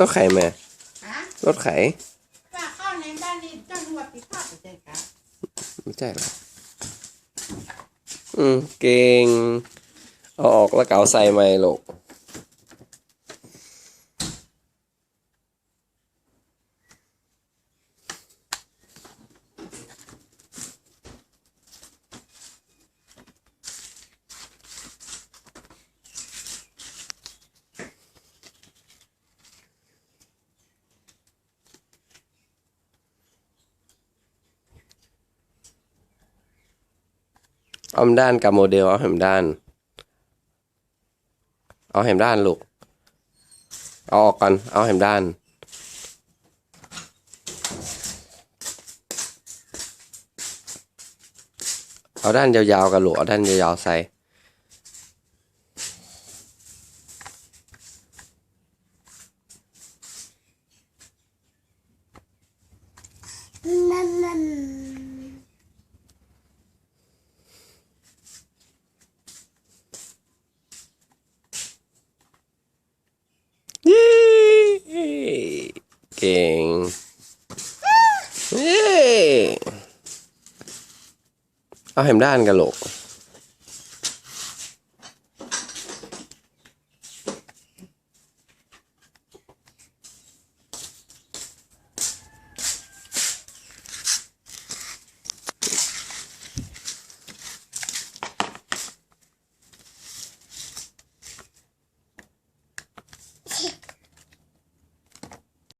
รถไขแม่ฮะรถไขว่าเข้าในด้านนี้เจ้าหัวปิดภาพไปเลยครับไม่ใช่หรออืม เก่ง เอาออกแล้วเก๋าใส่ไหมลูก เอาแหมด้านกับโมเดลเอาแหมด้าน เอาแหมด้านลูก เอาออกก่อน เอาแหมด้าน เอาด้านยาวๆกันลูก เอาด้านยาวๆใส่นั่นนั่น เย้ เก่งเย้เอาแหมด้านกันลูก